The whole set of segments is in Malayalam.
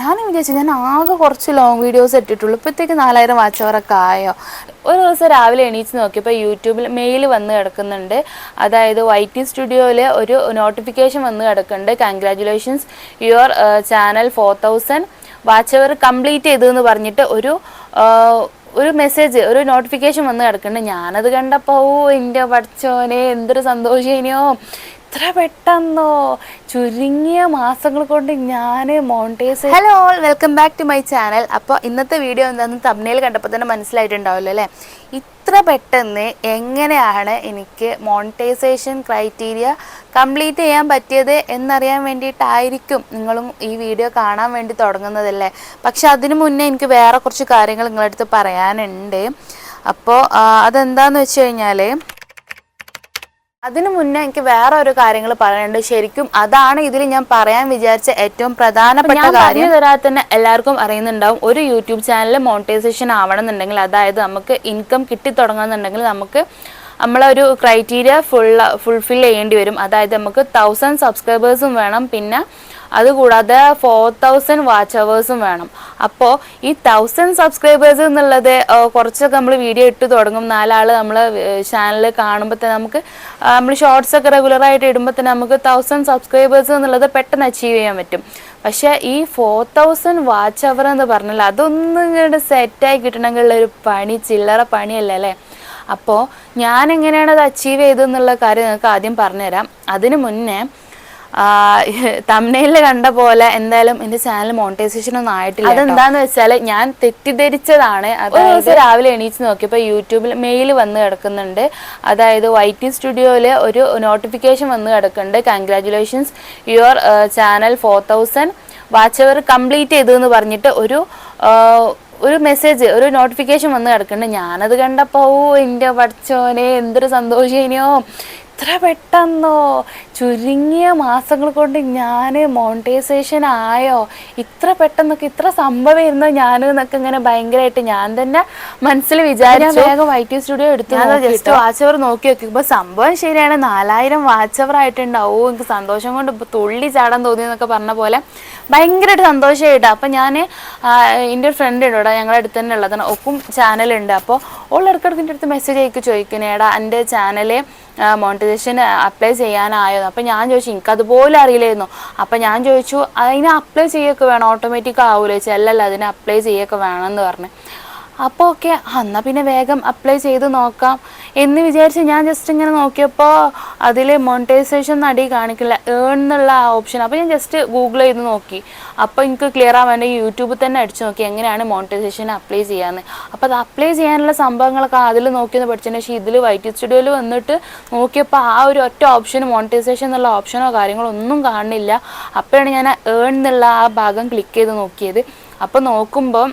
ഞാനും വിചാരിച്ചു ഞാൻ ആകെ കുറച്ച് ലോങ് വീഡിയോസ് ഇട്ടിട്ടുള്ളൂ. ഇപ്പോഴത്തേക്ക് നാലായിരം വാച്ച് അവറൊക്കെ ആയോ? ഒരു ദിവസം രാവിലെ എണീച്ച് നോക്കിയപ്പോൾ യൂട്യൂബിൽ മെയിൽ വന്ന് കിടക്കുന്നുണ്ട്. അതായത് വൈ ടി സ്റ്റുഡിയോയിൽ ഒരു നോട്ടിഫിക്കേഷൻ വന്ന് കിടക്കുന്നുണ്ട്. Congratulations your channel four thousand watch hour complete ചെയ്തു എന്ന് പറഞ്ഞിട്ട് ഒരു ഒരു മെസ്സേജ് ഒരു നോട്ടിഫിക്കേഷൻ വന്ന് കിടക്കുന്നുണ്ട്. ഞാനത് കണ്ടപ്പോൾ ഓ എന്റെ പഠിച്ചോനെ എന്തൊരു സന്തോഷേനോ ഇത്ര പെട്ടെന്നോ. ചുരുങ്ങിയ മാസങ്ങൾ കൊണ്ട് ഞാൻ മോണ്ടേസ് hello all welcome back to my channel അപ്പോൾ ഇന്നത്തെ വീഡിയോ എന്താണെന്ന് തമ്മിൽ കണ്ടപ്പോൾ തന്നെ മനസ്സിലായിട്ടുണ്ടാവുമല്ലോ അല്ലേ? ഇത്ര പെട്ടെന്ന് എങ്ങനെയാണ് എനിക്ക് മോണിറ്റൈസേഷൻ ക്രൈറ്റീരിയ കംപ്ലീറ്റ് ചെയ്യാൻ പറ്റിയത് എന്നറിയാൻ വേണ്ടിയിട്ടായിരിക്കും നിങ്ങളും ഈ വീഡിയോ കാണാൻ വേണ്ടി തുടങ്ങുന്നതല്ലേ പക്ഷെ അതിനു മുന്നേ എനിക്ക് വേറെ കുറച്ച് കാര്യങ്ങൾ നിങ്ങളടുത്ത് പറയാനുണ്ട്. അപ്പോൾ അതെന്താന്ന് വെച്ച് കഴിഞ്ഞാൽ അതിനു മുന്നേ എനിക്ക് വേറെ ഒരു കാര്യങ്ങൾ പറയാനുണ്ട്. ശരിക്കും അതാണ് ഇതിൽ ഞാൻ പറയാൻ വിചാരിച്ച ഏറ്റവും പ്രധാനപ്പെട്ട കാര്യം. തരാതെ തന്നെ എല്ലാവർക്കും അറിയുന്നുണ്ടാവും. ഒരു യൂട്യൂബ് ചാനൽ മോണിറ്റൈസേഷൻ ആവണമെന്നുണ്ടെങ്കിൽ അതായത് നമുക്ക് ഇൻകം കിട്ടി തുടങ്ങുന്നുണ്ടെങ്കിൽ നമുക്ക് നമ്മളൊരു ക്രൈറ്റീരിയ ഫുൾ ഫുൾഫിൽ ചെയ്യേണ്ടി വരും. അതായത് നമുക്ക് തൗസൻഡ് സബ്സ്ക്രൈബേഴ്സും വേണം. പിന്നെ അതുകൂടാതെ ഫോർ തൗസൻഡ് വാച്ച് അവേഴ്സും വേണം. അപ്പോൾ ഈ തൗസൻഡ് സബ്സ്ക്രൈബേഴ്സ് എന്നുള്ളത് കുറച്ചൊക്കെ നമ്മൾ വീഡിയോ ഇട്ട് തുടങ്ങും. നാലാൾ നമ്മൾ ചാനൽ കാണുമ്പോൾ തന്നെ നമുക്ക് നമ്മൾ ഷോർട്സ് ഒക്കെ റെഗുലറായിട്ട് ഇടുമ്പോൾ തന്നെ നമുക്ക് തൗസൻഡ് സബ്സ്ക്രൈബേഴ്സ് എന്നുള്ളത് പെട്ടെന്ന് അച്ചീവ് ചെയ്യാൻ പറ്റും. പക്ഷേ ഈ ഫോർ തൗസൻഡ് വാച്ച് അവർ എന്ന് പറഞ്ഞാൽ അതൊന്നും ഇങ്ങോട്ട് സെറ്റായി കിട്ടണമെങ്കിൽ ഒരു പണി ചില്ലറ പണിയല്ല അല്ലേ? അപ്പോൾ ഞാൻ എങ്ങനെയാണ് അത് അച്ചീവ് ചെയ്തതെന്നുള്ള കാര്യം നിങ്ങൾക്ക് ആദ്യം പറഞ്ഞുതരാം. അതിന് മുന്നേ തമിഴിൽ കണ്ട പോലെ എന്തായാലും എന്റെ ചാനൽ മോണിറ്റൈസേഷൻ ഒന്നും ആയിട്ടില്ല അതെന്താന്ന് വെച്ചാൽ ഞാൻ തെറ്റിദ്ധരിച്ചതാണ്. അതായത് രാവിലെ എണീച്ച് നോക്കിയപ്പോൾ യൂട്യൂബിൽ മെയിൽ വന്ന് കിടക്കുന്നുണ്ട്. അതായത് വൈറ്റി സ്റ്റുഡിയോയിൽ ഒരു നോട്ടിഫിക്കേഷൻ വന്ന് കിടക്കുന്നുണ്ട്. Congratulations your channel four thousand watch hour complete ചെയ്തു എന്ന് പറഞ്ഞിട്ട് ഒരു ഒരു മെസ്സേജ് ഒരു നോട്ടിഫിക്കേഷൻ വന്ന് കിടക്കുന്നുണ്ട്. ഞാനത് കണ്ടപ്പോൾ ഓ എന്റെ പഠിച്ചോനെ എന്തൊരു സന്തോഷേനോ ഇത്ര പെട്ടെന്നോ. ചുരുങ്ങിയ മാസങ്ങൾ കൊണ്ട് ഞാൻ മോണിറ്റൈസേഷൻ ആയോ? ഇത്ര പെട്ടെന്നൊക്കെ ഇത്ര സംഭവമായിരുന്നു ഞാൻ എന്നൊക്കെ ഇങ്ങനെ ഭയങ്കരമായിട്ട് ഞാൻ തന്നെ മനസ്സിൽ വിചാരിച്ചു. വേഗം വൈറ്റ് സ്റ്റുഡിയോ എടുത്തു ജസ്റ്റ് വാച്ച് അവർ നോക്കി നോക്കിയപ്പോൾ സംഭവം ശരിയാണ്. നാലായിരം വാച്ച് അവർ ആയിട്ടുണ്ടാവും. എനിക്ക് സന്തോഷം കൊണ്ട് ഇപ്പൊ തുള്ളി ചാടാൻ തോന്നി എന്നൊക്കെ പറഞ്ഞ പോലെ ഭയങ്കരമായിട്ട് സന്തോഷമായിട്ട് അപ്പം ഞാൻ എന്റെ ഒരു ഫ്രണ്ട് ഉണ്ട് ഇവിടെ ഞങ്ങളുടെ അടുത്ത് തന്നെ ഉള്ളതാണ് ഒക്കും ചാനലുണ്ട് അപ്പോൾ ഓൾ ഇടയ്ക്കിടയ്ക്ക് എന്റെ അടുത്ത് മെസ്സേജ് അയക്ക് ചോദിക്കുന്നേടാ എന്റെ ചാനൽ മോണിറ്റൈസേഷൻ അപ്ലൈ ചെയ്യാനായോ? അപ്പോൾ ഞാൻ ചോദിച്ചു എനിക്ക് അതുപോലെ അറിയില്ലായിരുന്നു. അപ്പോൾ ഞാൻ ചോദിച്ചു അതിനെ അപ്ലൈ ചെയ്യൊക്കെ വേണം? ഓട്ടോമാറ്റിക് ആവൂലേ? ചോദിച്ചാൽ അല്ലല്ല അതിനെ അപ്ലൈ ചെയ്യൊക്കെ വേണമെന്ന് പറഞ്ഞു. അപ്പോൾ ഓക്കെ എന്നാൽ പിന്നെ വേഗം അപ്ലൈ ചെയ്ത് നോക്കാം. എന്ന് വിചാരിച്ച് ഞാൻ ജസ്റ്റ് ഇങ്ങനെ നോക്കിയപ്പോൾ അതിൽ മോണിറ്റൈസേഷൻ നടി കാണിക്കില്ല ഏൺ എന്നുള്ള ആ ഓപ്ഷൻ അപ്പോൾ ഞാൻ ജസ്റ്റ് ഗൂഗിൾ ചെയ്ത് നോക്കി. അപ്പോൾ എനിക്ക് ക്ലിയർ ആവാൻ യൂട്യൂബിൽ തന്നെ അടിച്ച് നോക്കി എങ്ങനെയാണ് മോണിറ്റൈസേഷൻ അപ്ലൈ ചെയ്യാമെന്ന് അപ്പോൾ അത് അപ്ലൈ ചെയ്യാനുള്ള സംഭവങ്ങളൊക്കെ അതിൽ നോക്കിയെന്ന് പഠിച്ചതിന് പക്ഷേ ഇതിൽ വൈറ്റ് സ്റ്റുഡിയോയിൽ വന്നിട്ട് നോക്കിയപ്പോൾ ആ ഒരു ഒറ്റ ഓപ്ഷൻ മോണിറ്റൈസേഷൻ എന്നുള്ള ഓപ്ഷനോ കാര്യങ്ങളോ ഒന്നും കാണുന്നില്ല അപ്പോഴാണ് ഞാൻ ഏൺ എന്നുള്ള ആ ഭാഗം ക്ലിക്ക് ചെയ്ത് നോക്കിയത്. അപ്പോൾ നോക്കുമ്പോൾ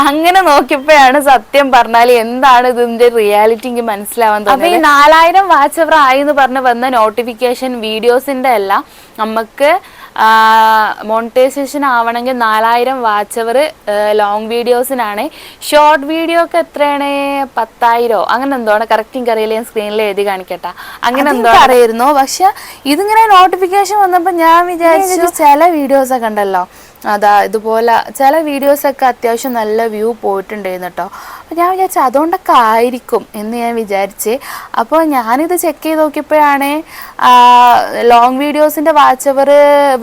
അങ്ങനെ നോക്കിയപ്പോഴാണ് സത്യം പറഞ്ഞാൽ എന്താണ് ഇതിന്റെ റിയാലിറ്റി എനിക്ക് മനസ്സിലാവാൻ തോന്നുന്നത് അപ്പൊ ഈ നാലായിരം വാച്ച് അവർ ആയി എന്ന് പറഞ്ഞ് വന്ന നോട്ടിഫിക്കേഷൻ വീഡിയോസിന്റെ എല്ലാം നമുക്ക് മോണിറ്റൈസേഷൻ ആവണമെങ്കിൽ നാലായിരം വാച്ച് അവർ ലോങ് വീഡിയോസിനാണ് ഷോർട്ട് വീഡിയോ ഒക്കെ എത്രയാണ്? പത്തായിരോ? അങ്ങനെ എന്തോ കറക്റ്റ് എനിക്ക് അറിയില്ല ഞാൻ സ്ക്രീനിൽ എഴുതി കാണിക്കട്ടെ. അങ്ങനെ എന്തോ അറിയായിരുന്നു പക്ഷെ ഇതിങ്ങനെ നോട്ടിഫിക്കേഷൻ വന്നപ്പോൾ ഞാൻ വിചാരിച്ചു ചില വീഡിയോസ് ഒക്കെ ഉണ്ടല്ലോ. അതാ ഇതുപോലെ ചില വീഡിയോസൊക്കെ അത്യാവശ്യം നല്ല വ്യൂ പോയിട്ടുണ്ടായിരുന്നു കേട്ടോ അപ്പോൾ ഞാൻ വിചാരിച്ചു അതുകൊണ്ടൊക്കെ ആയിരിക്കും എന്ന് ഞാൻ വിചാരിച്ച്. അപ്പോൾ ഞാനിത് ചെക്ക് ചെയ്ത് നോക്കിയപ്പോഴാണ് ലോങ് വീഡിയോസിന്റെ വാച്ച് അവർ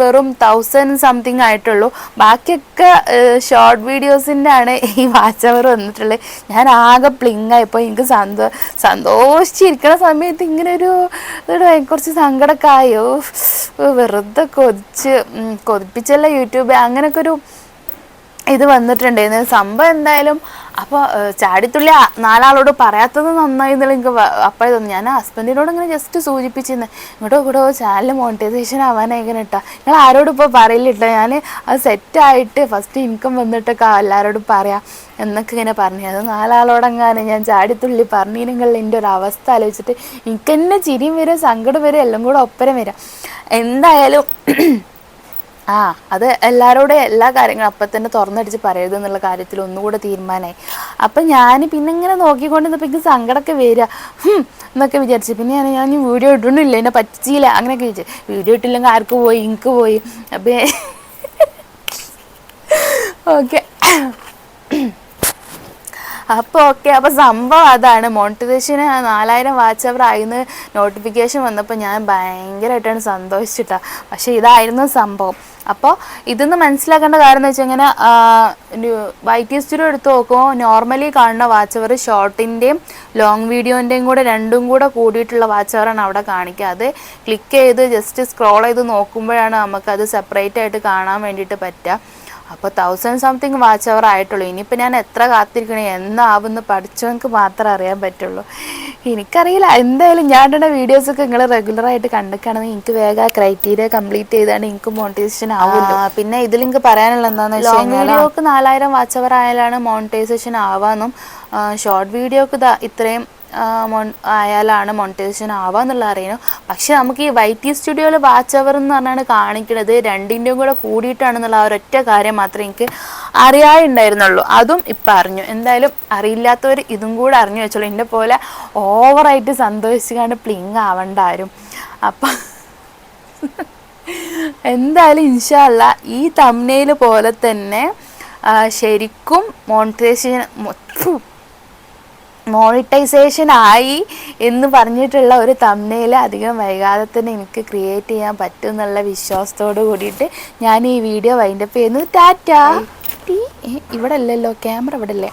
വെറും തൗസൻഡ് സംതിങ് ആയിട്ടുള്ളൂ. ബാക്കിയൊക്കെ ഷോർട്ട് വീഡിയോസിന്റെ ആണ് ഈ വാച്ച് അവർ വന്നിട്ടുള്ളത്. ഞാൻ ആകെ പ്ലിങ് ആയിപ്പോൾ എനിക്ക് സന്തോ സന്തോഷിച്ചിരിക്കുന്ന സമയത്ത് ഇങ്ങനെ ഒരു കുറച്ച് സങ്കടമൊക്കെ ആയോ. വെറുതെ കൊതിച്ച് കൊതിപ്പിച്ചല്ല യൂട്യൂബ് അങ്ങനെയൊക്കെ ഒരു ഇത് വന്നിട്ടുണ്ടായിരുന്നു സംഭവം എന്തായാലും അപ്പോൾ ചാടിത്തുള്ളി നാലാളോട് പറയാത്തത് നന്നായി എന്നുള്ള എനിക്ക് അപ്പോഴേ തോന്നി ഞാൻ ഹസ്ബൻഡിനോട് ഇങ്ങനെ ജസ്റ്റ് സൂചിപ്പിച്ചിരുന്നു. ഇങ്ങോട്ടോ ഇങ്ങോട്ടോ ചാനൽ മോണിറ്റൈസേഷൻ ആവാനായി ഇങ്ങനെ ഇട്ടാ നിങ്ങൾ ആരോടും ഇപ്പോൾ പറയില്ല കേട്ടോ ഞാൻ അത് സെറ്റായിട്ട് ഫസ്റ്റ് ഇൻകം വന്നിട്ടൊക്കെ എല്ലാവരോടും പറയാം. എന്നൊക്കെ ഇങ്ങനെ പറഞ്ഞു. അത് നാലാളോടെങ്ങാനും ഞാൻ ചാടിത്തുള്ളി പറഞ്ഞിരുന്നെങ്കിൽ എന്റെ ഒരു അവസ്ഥ ആലോചിച്ചിട്ട് എനിക്ക് തന്നെ ചിരിയും വരും സങ്കടം വരും എല്ലാം കൂടെ ഒപ്പരം വരാം. എന്തായാലും ആ അത് എല്ലാവരോടും എല്ലാ കാര്യങ്ങളും അപ്പം തന്നെ തുറന്നടിച്ച് പറയരുത് എന്നുള്ള കാര്യത്തിൽ ഒന്നുകൂടെ തീരുമാനമായി അപ്പം ഞാൻ പിന്നെ ഇങ്ങനെ നോക്കിക്കൊണ്ട് എനിക്ക് സങ്കടമൊക്കെ വരിക. എന്നൊക്കെ വിചാരിച്ചു. പിന്നെ ഞാൻ ഞാൻ വീഡിയോ ഇടണില്ല എന്നെ പറ്റിയില്ല അങ്ങനെയൊക്കെ വിചാരിച്ചു. വീഡിയോ ഇട്ടില്ലെങ്കിൽ ആർക്ക് പോയി? ഇങ്ക് പോയി. അപ്പം ഓക്കെ. അപ്പോൾ ഓക്കെ അപ്പോൾ സംഭവം അതാണ്. മോണിറ്റൈസേഷന് നാലായിരം വാച്ച് അവർ ആയിന്ന് നോട്ടിഫിക്കേഷൻ വന്നപ്പോൾ ഞാൻ ഭയങ്കരമായിട്ടാണ് സന്തോഷിച്ചിട്ട. പക്ഷേ ഇതായിരുന്നു സംഭവം. അപ്പോൾ ഇതെന്ന് മനസ്സിലാക്കേണ്ട കാര്യം എന്ന് വെച്ചാൽ ഇങ്ങനെ വൈറ്റ് സ്റ്റുഡിയോ എടുത്ത് നോക്കുമ്പോൾ നോർമലി കാണുന്ന വാച്ചവർ ഷോർട്ടിന്റെയും ലോങ് വീഡിയോന്റെയും കൂടെ രണ്ടും കൂടെ കൂടിയിട്ടുള്ള വാച്ചവറാണ് അവിടെ കാണിക്കുക. അത് ക്ലിക്ക് ചെയ്ത് ജസ്റ്റ് സ്ക്രോൾ ചെയ്ത് നോക്കുമ്പോഴാണ് നമുക്കത് സെപ്പറേറ്റ് ആയിട്ട് കാണാൻ വേണ്ടിയിട്ട് പറ്റുക. അപ്പോൾ തൗസൻഡ് സംതിങ് വാച്ച് അവർ ആയിട്ടുള്ളൂ. ഇനിയിപ്പോൾ ഞാൻ എത്ര കാത്തിരിക്കണേ? എന്നാവുമെന്ന് പഠിച്ചവർക്ക് മാത്രമേ അറിയാൻ പറ്റുള്ളൂ. എനിക്കറിയില്ല. എന്തായാലും ഞാൻ ഇടുന്ന വീഡിയോസൊക്കെ നിങ്ങൾ റെഗുലറായിട്ട് കണ്ടിക്കുകയാണെങ്കിൽ എനിക്ക് വേഗം ആ ക്രൈറ്റീരിയ കംപ്ലീറ്റ് ചെയ്താണ് എനിക്ക് മോണിറ്റൈസേഷൻ ആവുമല്ലോ പിന്നെ ഇതിൽ എനിക്ക് പറയാനുള്ള എന്താണെന്ന് വെച്ചാൽ ലോങ് വീഡിയോക്ക് നാലായിരം വാച്ച് അവർ ആയാലാണ് മോണിറ്റൈസേഷൻ ആവാമെന്നും ഷോർട്ട് വീഡിയോക്ക് ഇതാ ഇത്രയും ആയാലാണ് മോണിറ്റൈസേഷൻ എന്നുള്ള അറിയണം പക്ഷേ നമുക്ക് ഈ വൈ ടി സ്റ്റുഡിയോയിൽ വാച്ച് അവർ എന്ന് പറഞ്ഞാണ് കാണിക്കുന്നത്. രണ്ടിന്റെയും കൂടെ കൂടിയിട്ടാണെന്നുള്ള ആ ഒരൊറ്റ കാര്യം മാത്രമേ എനിക്ക് അറിയാറുണ്ടായിരുന്നുള്ളൂ അതും ഇപ്പം അറിഞ്ഞു. എന്തായാലും അറിയില്ലാത്തവർ ഇതും കൂടെ അറിഞ്ഞു വെച്ചോളൂ. എന്റെ പോലെ ഓവറായിട്ട് സന്തോഷിച്ചുകൊണ്ട് പ്ലിങ് ആവണ്ട ആരും. അപ്പം എന്തായാലും ഇൻഷാല്ല ഈ തമ്നയിൽ പോലെ തന്നെ ശരിക്കും മോണിറ്റൈസേഷൻ മോണിറ്റൈസേഷൻ ആയി എന്ന് പറഞ്ഞിട്ടുള്ള ഒരു തമ്മയിൽ അധികം വൈകാതെ തന്നെ എനിക്ക് ക്രിയേറ്റ് ചെയ്യാൻ പറ്റും എന്നുള്ള വിശ്വാസത്തോട് കൂടിയിട്ട് ഞാൻ ഈ വീഡിയോ വൈൻഡപ്പ് ചെയ്യുന്നു. ടാറ്റ ഇവിടെ അല്ലല്ലോ ക്യാമറ ഇവിടെ അല്ലേ?